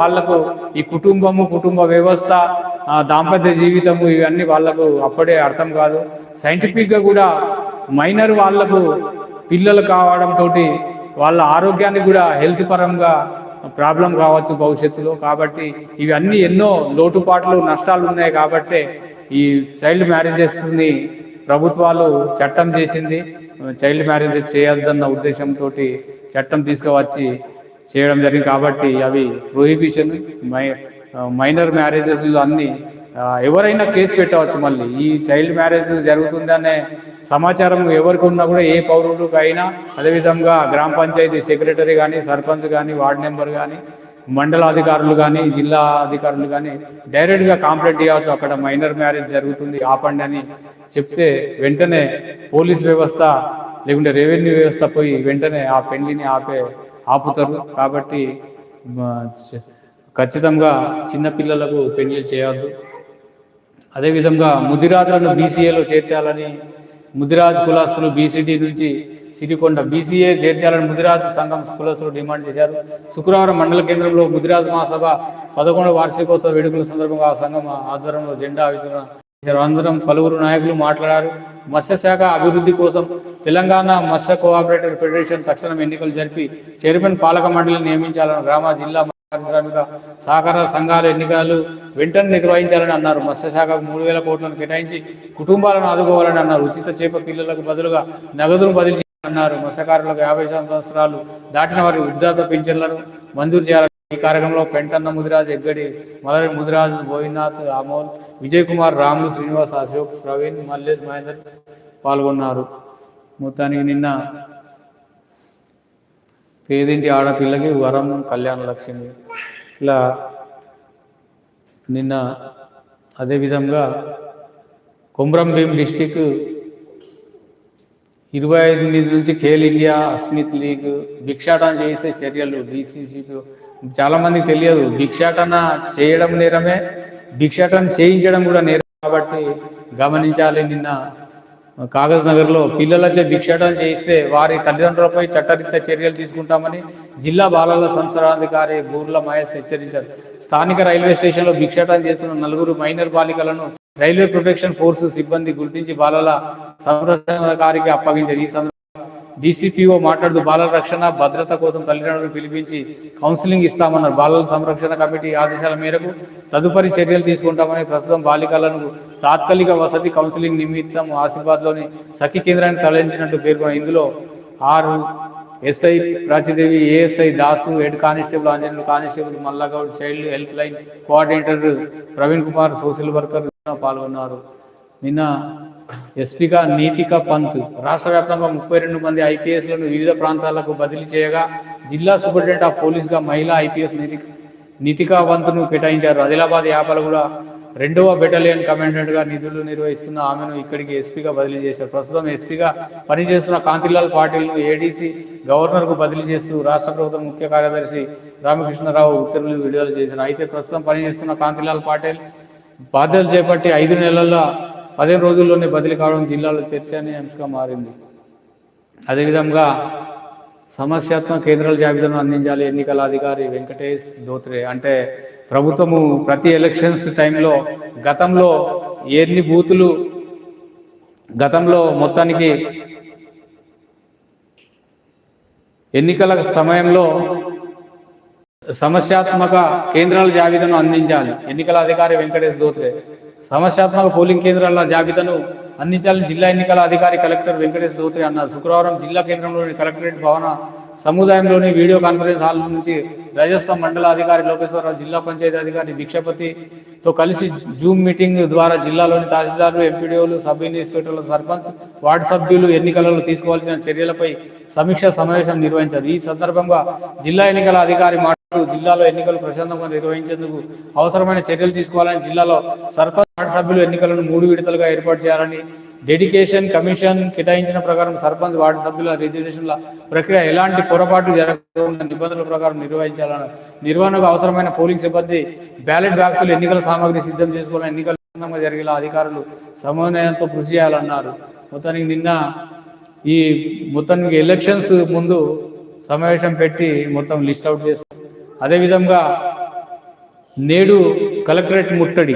వాళ్ళకు ఈ కుటుంబము కుటుంబ వ్యవస్థ దాంపత్య జీవితము ఇవన్నీ వాళ్ళకు అప్పుడే అర్థం కాదు. సైంటిఫిక్గా కూడా మైనర్ వాళ్ళకు పిల్లలు కావడంతో వాళ్ళ ఆరోగ్యానికి కూడా హెల్త్ పరంగా ప్రాబ్లం కావచ్చు భవిష్యత్తులో. కాబట్టి ఇవన్నీ ఎన్నో లోటుపాట్లు నష్టాలు ఉన్నాయి కాబట్టి ఈ చైల్డ్ మ్యారేజెస్ని ప్రభుత్వాలు చట్టం చేసింది. చైల్డ్ మ్యారేజెస్ చేయొద్దన్న ఉద్దేశంతో చట్టం తీసుకువచ్చి చేయడం జరిగింది కాబట్టి అవి ప్రొహిబిషన్ మై మైనర్ మ్యారేజెస్ అన్ని ఎవరైనా కేసు పెట్టవచ్చు మళ్ళీ. ఈ చైల్డ్ మ్యారేజ్ జరుగుతుందనే సమాచారం ఎవరికి ఉన్నా కూడా ఏ పౌరుడికి అయినా అదేవిధంగా గ్రామ పంచాయతీ సెక్రటరీ కానీ సర్పంచ్ కానీ వార్డు మెంబర్ కానీ మండల అధికారులు కానీ జిల్లా అధికారులు కానీ డైరెక్ట్గా కాంప్లైంట్ చేయవచ్చు అక్కడ మైనర్ మ్యారేజ్ జరుగుతుంది ఆపండి అని చెప్తే వెంటనే పోలీస్ వ్యవస్థ లేకుంటే రెవెన్యూ వ్యవస్థ పోయి వెంటనే ఆ పెళ్ళిని ఆపే ఆపుతారు. కాబట్టి ఖచ్చితంగా చిన్నపిల్లలకు పెళ్ళి చేయవద్దు అదేవిధంగా ముదిరాజులను బీసీఏలో చేర్చాలని ముదిరాజ్ కులస్తులు బీసీడీ నుంచి సిరికొండ బీసీఏ చేర్చాలని ముదిరాజ్ సంఘం కులస్తులు డిమాండ్ చేశారు. శుక్రవారం మండల కేంద్రంలో ముదిరాజ్ మహాసభ పదకొండవ వార్షికోత్సవ వేడుకల సందర్భంగా ఆ సంఘం ఆధ్వర్యంలో జెండా ఆవిష్కరణ అందరం పలువురు నాయకులు మాట్లాడారు. మత్స్యశాఖ అభివృద్ధి కోసం తెలంగాణ మత్స్య కోఆపరేటివ్ ఫెడరేషన్ తక్షణం ఎన్నికలు జరిపి చైర్మన్ పాలక మండలిని నియమించాలని గ్రామ జిల్లా పారిశ్రామిక సహకార సంఘాల ఎన్నికలు వెంటనే నిర్వహించాలని అన్నారు. మత్స్యశాఖకు మూడు వేల కోట్లను కేటాయించి కుటుంబాలను ఆదుకోవాలని అన్నారు. ఉచిత చేప పిల్లలకు బదులుగా నగదును బదిలీ అన్నారు. మత్స్యకారులకు యాభై సంవత్సరాలు దాటిన వారి వృద్ధాప్య పింఛన్లను మంజూరు చేయాలని ఈ కార్యక్రమంలో పెంటన్న ముదిరాజ్ ఎగ్గడి మలరి ముదిరాజ్ గోవిందనాథ్ అమోల్ విజయ్ కుమార్ రాములు శ్రీనివాస్ అశోక్ ప్రవీణ్ మల్లేష్ మహేందర్ పాల్గొన్నారు. మొత్తానికి నిన్న పేదింటి ఆడపిల్లకి వరం కళ్యాణ లక్ష్మి. ఇలా నిన్న అదేవిధంగా కొమ్రం భీం డిస్టిక్ ఇరవై ఐదు నుంచి ఖేల్ ఇండియా అస్మిత్ లీగ్ భిక్షాటన చేసే చర్యలు డిసిసి చాలామందికి తెలియదు. భిక్షాటన చేయడం నేరమే భిక్షాటన చేయించడం కూడా నేరం. కాబట్టి గమనించాలి నిన్న కాగజ్ నగర్లో పిల్లలచే భిక్షాటన చేయిస్తే వారి తల్లిదండ్రులపై చట్టరీత్యా చర్యలు తీసుకుంటామని జిల్లా బాలల సంవత్సరాధికారి బూర్ల మహేష్ హెచ్చరించారు. స్థానిక రైల్వే స్టేషన్లో భిక్షాటన చేస్తున్న నలుగురు మైనర్ బాలికలను రైల్వే ప్రొటెక్షన్ ఫోర్స్ సిబ్బంది గుర్తించి బాలల సంరక్షణాధికారికి అప్పగించారు. ఈ డీసీపీఓ మాట్లాడుతూ బాలల రక్షణ భద్రత కోసం తల్లిదండ్రులు పిలిపించి కౌన్సిలింగ్ ఇస్తామన్నారు. బాలల సంరక్షణ కమిటీ ఆదేశాల మేరకు తదుపరి చర్యలు తీసుకుంటామని ప్రస్తుతం బాలికలను తాత్కాలిక వసతి కౌన్సిలింగ్ నిమిత్తం ఆసిఫాబాద్లోని సఖి కేంద్రాన్ని తరలించినట్టు పేర్కొన్న ఇందులో ఆరు SI Prachidevi ASI Dasu head constable Anjaneyulu constable Mallagoud child helpline coordinator Praveen Kumar social worker పాల్గొన్నారు. నిన్న ఎస్పీగా నీతిక పంత్. రాష్ట్ర వ్యాప్తంగా ముప్పై రెండు మంది ఐపీఎస్లను వివిధ ప్రాంతాలకు బదిలీ చేయగా జిల్లా సూపరింటెండెంట్ ఆఫ్ పోలీస్గా మహిళా ఐపీఎస్ నీతిక నీతికా పంత్ను కేటాయించారు. ఆదిలాబాద్ యాపలు కూడా రెండవ బెటాలియన్ కమాండెంట్గా నిధులు నిర్వహిస్తున్న ఆమెను ఇక్కడికి ఎస్పీగా బదిలీ చేశారు. ప్రస్తుతం ఎస్పీగా పనిచేస్తున్న కాంతిలాల్ పాటిల్ను ఏడీసీ గవర్నర్కు బదిలీ చేస్తూ రాష్ట్ర ప్రభుత్వం ముఖ్య కార్యదర్శి రామకృష్ణరావు ఉత్తర్వులు విడుదల చేశారు. అయితే ప్రస్తుతం పనిచేస్తున్న కాంతిలాల్ పాటిల్ బాధ్యతలు చేపట్టి ఐదు నెలల పదిహేను రోజుల్లోనే బదిలీ కావడం జిల్లాలో చర్చనీయాంశంగా మారింది. అదేవిధంగా సమస్యాత్మక కేంద్రాల జాబితాను అందించాలి ఎన్నికల అధికారి వెంకటేష్ ధోత్రే. అంటే ప్రభుత్వము ప్రతి ఎలక్షన్స్ టైంలో గతంలో ఎన్ని బూతులు గతంలో మొత్తానికి ఎన్నికల సమయంలో సమస్యాత్మక కేంద్రాల జాబితాను అందించాలి ఎన్నికల అధికారి వెంకటేష్ ధోత్రే. సమస్యాత్మక పోలింగ్ కేంద్రాల జాబితాను అందించాలని జిల్లా ఎన్నికల అధికారి కలెక్టర్ వెంకటేష్ ధోత్రే అన్నారు. శుక్రవారం జిల్లా కేంద్రంలోని కలెక్టరేట్ భవన సముదాయంలోని వీడియో కాన్ఫరెన్స్ హాల్ నుంచి రాజస్థాన్ మండల అధికారి లోకేశ్వరరావు జిల్లా పంచాయతీ అధికారి భిక్షపతితో కలిసి జూమ్ మీటింగ్ ద్వారా జిల్లాలోని తహసీల్దార్లు ఎంపీడీఓలు సబ్ ఇన్స్పెక్టర్లు సర్పంచ్ వార్డు సభ్యులు ఎన్నికలలో తీసుకోవాల్సిన చర్యలపై సమీక్ష సమావేశం నిర్వహించారు. ఈ సందర్భంగా జిల్లా ఎన్నికల అధికారి జిల్లాలో ఎన్నికలు ప్రశాంతంగా నిర్వహించేందుకు అవసరమైన చర్యలు తీసుకోవాలని జిల్లాలో సర్పంచ్ వార్డు సభ్యులు ఎన్నికలను మూడు విడతలుగా ఏర్పాటు చేయాలని డెడికేషన్ కమిషన్ కేటాయించిన ప్రకారం సర్పంచ్ వార్డు సభ్యుల రిజర్వేషన్ల ప్రక్రియ ఎలాంటి పొరపాటు జరగకుండా నిబంధనల ప్రకారం నిర్వహించాలని నిర్వహణకు అవసరమైన పోలింగ్ సిబ్బంది బ్యాలెట్ బాక్సులు ఎన్నికల సామాగ్రి సిద్ధం చేసుకోవాలని ఎన్నికలు ప్రశాంతంగా జరిగేలా అధికారులు సమన్వయంతో కృషి చేయాలన్నారు. మొత్తానికి నిన్న ఈ మొత్తానికి ఎలక్షన్స్ ముందు సమావేశం పెట్టి మొత్తం లిస్ట్ అవుట్ చేస్తారు అదేవిధంగా నేడు కలెక్టరేట్ ముట్టడి.